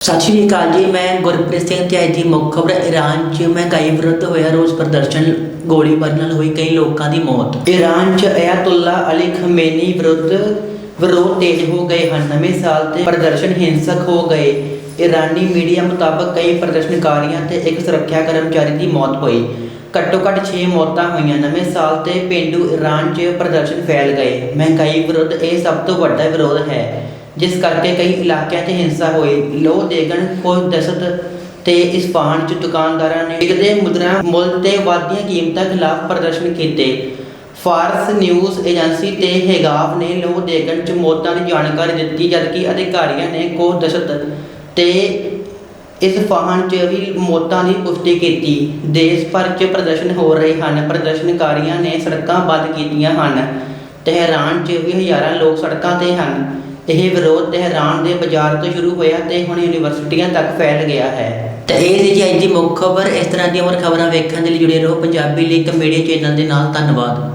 ਸਤਿ ਸ਼੍ਰੀ ਅਕਾਲ ਜੀ, ਮੈਂ ਗੁਰਪ੍ਰੀਤ ਸਿੰਘ ਤੇ ਅੱਜ ਦੀ ਮੁੱਖ ਖਬਰ ਈਰਾਨ 'ਚ ਮਹਿੰਗਾਈ ਵਿਰੁੱਧ ਹੋਇਆ ਰੋਸ ਪ੍ਰਦਰਸ਼ਨ ਗੋਲੀਬਾਰੀ ਨਾਲ ਹੋਈ ਕਈ ਲੋਕਾਂ ਦੀ ਮੌਤ। ਈਰਾਨ 'ਚ ਅਯਾਤੁੱਲਾ ਅਲੀ ਖਮੇਨੀ ਵਿਰੁੱਧ ਵਿਰੋਧ ਤੇਜ਼ ਹੋ ਗਏ ਹਨ। ਨਵੇਂ ਸਾਲ ਤੇ ਪ੍ਰਦਰਸ਼ਨ ਹਿੰਸਕ ਹੋ ਗਏ। ਈਰਾਨੀ ਮੀਡੀਆ ਮੁਤਾਬਕ ਕਈ ਪ੍ਰਦਰਸ਼ਨਕਾਰੀਆਂ ਤੇ ਇੱਕ ਸੁਰੱਖਿਆ ਕਰਮਚਾਰੀ ਦੀ ਮੌਤ ਹੋਈ। ਘੱਟੋ ਘੱਟ 6 ਮੌਤਾਂ ਹੋਈਆਂ। ਨਵੇਂ ਸਾਲ ਤੇ ਪਿੰਡੂ ਈਰਾਨ 'ਚ ਪ੍ਰਦਰਸ਼ਨ ਫੈਲ ਗਏ। ਮਹਿੰਗਾਈ ਵਿਰੁੱਧ ਇਹ ਸਭ ਤੋਂ ਵੱਡਾ ਵਿਰੋਧ ਹੈ। ਜਿਸ ਕਰਕੇ ਕਈ ਇਲਾਕਿਆਂ 'ਚ ਹਿੰਸਾ ਹੋਈ ਲੋਹ ਦੇਗਣ ਕੋਈ ਦਸਤ ਤੇ ਇਸਫਾਨ 'ਚ ਦੁਕਾਨਦਾਰਾਂ ਨੇ ਵਿਕਦੇ ਮੁਦਰਾ, ਮੁੱਲ ਤੇ ਵਾਧੀਆਂ ਕੀਮਤਾਂ ਖਿਲਾਫ ਪ੍ਰਦਰਸ਼ਨ ਕੀਤੇ। ਫਾਰਸ ਨਿਊਜ਼ ਏਜੰਸੀ ਤੇ ਹੈਗਾਵ ਨੇ ਲੋ ਦੇਗਣ 'ਚ ਮੌਤਾਂ ਦੀ ਜਾਣਕਾਰੀ ਦਿੱਤੀ, ਜਦਕਿ ਅਧਿਕਾਰੀਆਂ ਨੇ ਕੋ ਦਸਤ ਤੇ ਇਸ ਫਾਹਨ 'ਚ ਵੀ ਮੌਤਾਂ ਦੀ ਪੁਸ਼ਟੀ ਕੀਤੀ। ਦੇਸ਼ ਭਰ 'ਚ ਪ੍ਰਦਰਸ਼ਨ ਹੋ ਰਹੇ ਹਨ। ਪ੍ਰਦਰਸ਼ਨਕਾਰੀਆਂ ਨੇ ਸੜਕਾਂ ਬੰਦ ਕੀਤੀਆਂ ਹਨ। ਤਹਿਰਾਨ 'ਚ ਵੀ ਹਜ਼ਾਰਾਂ ਲੋਕ ਸੜਕਾਂ ਤੇ ਹਨ। ਇਹ ਵਿਰੋਧ ਤਹਿਰਾਨ ਦੇ ਬਾਜ਼ਾਰ ਤੋਂ ਸ਼ੁਰੂ ਹੋਇਆ ਤੇ ਹੁਣ ਯੂਨੀਵਰਸਿਟੀਆਂ ਤੱਕ ਫੈਲ ਗਿਆ ਹੈ। ਤੇ ਇਹ ਸੀ ਜੀ ਅੱਜ ਦੀ ਮੁੱਖ ਖਬਰ। ਇਸ ਤਰ੍ਹਾਂ ਦੀਆਂ ਹੋਰ ਖਬਰਾਂ ਵੇਖਣ ਦੇ ਲਈ ਜੁੜੇ ਰਹੋ। ਪੰਜਾਬੀ ਲਈ ਇੱਕ ਮੀਡੀਆ ਚੈਨਲ ਦੇ ਨਾਲ ਧੰਨਵਾਦ।